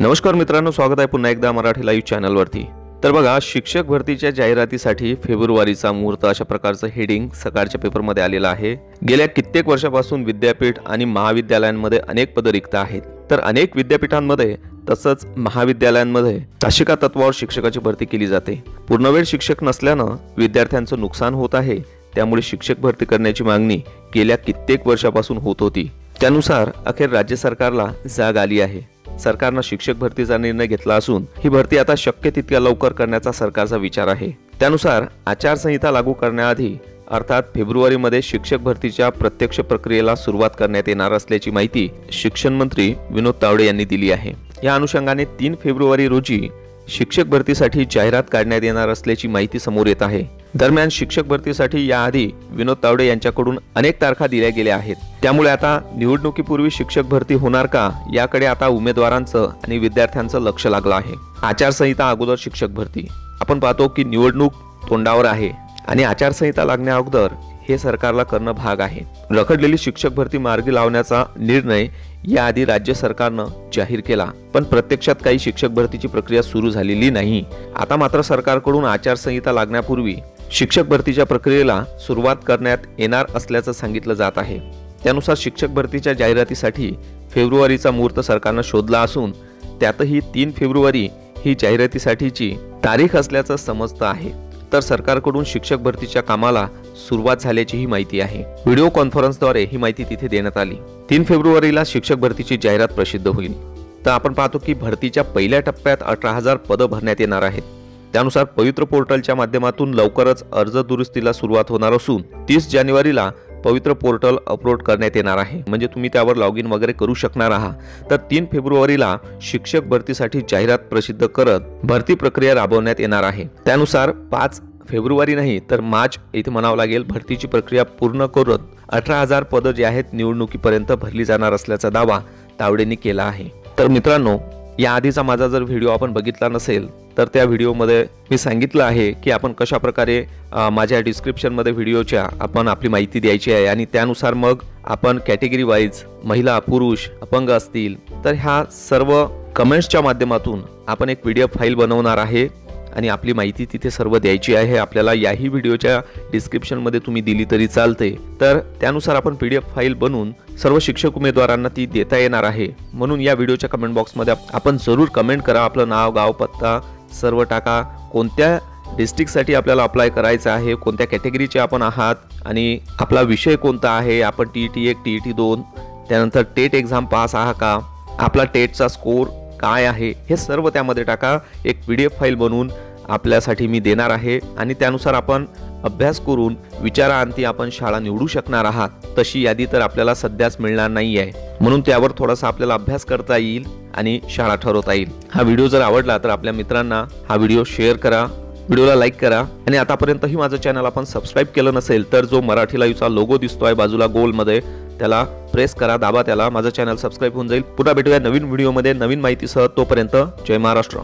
नमस्कार मित्रांनो स्वागत आहे पुन्हा एकदा मराठी लाईव्ह चॅनलवरती तर बघा शिक्षक भरतीच्या जाहिरातीसाठी फेब्रुवारीचा मुहूर्त अशा प्रकारचं हेडिंग सकाळच्या पेपरमध्ये आलेलं आहे. गेल्या कित्येक वर्षापासून विद्यापीठ आणि महाविद्यालयांमध्ये अनेक पदं रिक्त आहेत. तर अनेक विद्यापीठांमध्ये तसंच महाविद्यालयांमध्ये ताशिका तत्वावर शिक्षकाची भरती केली जाते. पूर्णवेळ शिक्षक नसल्यानं विद्यार्थ्यांचं नुकसान होत आहे. त्यामुळे शिक्षक भरती करण्याची मागणी गेल्या कित्येक वर्षापासून होत होती. त्यानुसार अखेर राज्य सरकारला जाग आली आहे. सरकारनं शिक्षक भरतीचा निर्णय घेतला असून ही भरती आता शक्य तितक्या लवकर करण्याचा सरकारचा विचार आहे. त्यानुसार आचारसंहिता लागू करण्याआधी अर्थात फेब्रुवारीमध्ये शिक्षक भरतीच्या प्रत्यक्ष प्रक्रियेला सुरुवात करण्यात येणार असल्याची माहिती शिक्षण मंत्री विनोद तावडे यांनी दिली आहे. या अनुषंगाने तीन फेब्रुवारी रोजी शिक्षक भरतीसाठी जाहिरात काढण्यात येणार असल्याची माहिती समोर येत आहे. दरम्यान शिक्षक भरतीसाठी याआधी विनोद तावडे यांच्याकडून अनेक तारखा दिल्या गेल्या आहेत. त्यामुळे आता निवडणुकीपूर्वी शिक्षक भरती होणार का याकडे आता उमेदवारांचं आणि विद्यार्थ्यांचं लक्ष लागलं आहे. आचारसंहिता अगोदर शिक्षक भरती. आपण पाहतो की निवडणूक तोंडावर आहे आणि आचारसंहिता लागण्या अगोदर हे सरकारला करणं भाग आहे. रखडलेली शिक्षक भरती मार्गी लावण्याचा निर्णय याआधी राज्य सरकारनं जाहीर केला पण प्रत्यक्षात काही शिक्षक भरतीची प्रक्रिया सुरू झालेली नाही. आता मात्र सरकारकडून आचारसंहिता लागण्यापूर्वी शिक्षक भरतीच्या प्रक्रियेला सुरुवात करण्यात येणार असल्याचं सांगितलं जात आहे. त्यानुसार शिक्षक भरतीच्या जाहिरातीसाठी फेब्रुवारीचा मुहूर्त सरकारनं शोधला असून त्यातही तीन फेब्रुवारी ही जाहिरातीसाठीची तारीख असल्याचं समजतं आहे. तर सरकारकडून शिक्षक भरतीच्या कामाला सुरुवात झाल्याचीही माहिती आहे. व्हिडिओ कॉन्फरन्सद्वारे ही माहिती तिथे देण्यात आली. तीन फेब्रुवारीला शिक्षक भरतीची जाहिरात प्रसिद्ध होईल. तर आपण पाहतो की भरतीच्या पहिल्या टप्प्यात अठरा हजार पदं भरण्यात येणार आहेत. त्यानुसार पवित्र पोर्टलच्या माध्यमातून लवकरच अर्ज दुरुस्तीला सुरुवात होणार असून तीस जानेवारीला पवित्र पोर्टल अपलोड करण्यात येणार आहे. म्हणजे तुम्ही त्यावर लॉग इन वगैरे करू शकणार आहात. तर तीन फेब्रुवारीला शिक्षक भरतीसाठी जाहिरात प्रसिद्ध करत भरती प्रक्रिया राबवण्यात येणार आहे. त्यानुसार पाच फेब्रुवारी नाही तर मार्च इथे म्हणावं लागेल भरतीची प्रक्रिया पूर्ण करून अठरा हजार पदं जी आहेत निवडणुकीपर्यंत भरली जाणार असल्याचा दावा तावडेंनी केला आहे. तर मित्रांनो या आधीचा माझा जर व्हिडिओ आपण बघितला नसेल तर त्या व्हिडिओमध्ये मी सांगितलं आहे की आपण कशा प्रकारे माझ्या डिस्क्रिप्शनमध्ये व्हिडिओच्या आपण आपली माहिती द्यायची आहे आणि त्यानुसार मग आपण कॅटेगरी वाईज महिला पुरुष अपंग असतील तर ह्या सर्व कमेंट्सच्या माध्यमातून आपण एक पी डी एफ फाईल बनवणार आहे आणि आपली माहिती तिथे सर्व द्यायची आहे. आपल्याला याही व्हिडिओच्या डिस्क्रिप्शनमध्ये तुम्ही दिली तरी चालते. तर त्यानुसार आपण पी डी एफ फाईल बनवून सर्व शिक्षक उमेदवारांना ती देता येणार आहे. म्हणून या व्हिडिओच्या कमेंट बॉक्समध्ये आपण जरूर कमेंट करा. आपलं नाव गाव पत्ता सर्व टाका. कोणत्या डिस्ट्रिक्टसाठी आपल्याला अप्लाय करायचं आहे कोणत्या कॅटेगरीचे आपण आहात आणि आपला विषय कोणता आहे आपण टी ई टी एक टी ई टी दोन त्यानंतर टेट एक्झाम पास आहा का आपला टेटचा स्कोर काय आहे हे सर्व त्यामध्ये टाका. एक पी डी एफ फाईल बनवून आपल्यासाठी मी देणार आहे आणि त्यानुसार आपण अभ्यास करून विचारांती आपण शाळा निवडू शकणार आहात. तशी यादी तर आपल्याला सध्याच मिळणार नाही आहे म्हणून त्यावर थोडासा आपल्याला अभ्यास करता येईल. आणि शाळा ठरवता येईल. हा व्हिडिओ जर आवडला तर आपल्या मित्रांना हा व्हिडिओ शेअर करा व्हिडिओला लाईक करा. आणि आतापर्यंतही माझं चॅनल आपण सबस्क्राईब केलं नसेल तर जो मराठी लाईव्हचा लोगो दिसतोय बाजूला गोलमध्ये त्याला प्रेस करा दाबा त्याला. माझं चॅनल सबस्क्राईब होऊन जाईल. पुन्हा भेटूया नवीन व्हिडिओमध्ये नवीन माहितीसह तोपर्यंत जय महाराष्ट्र.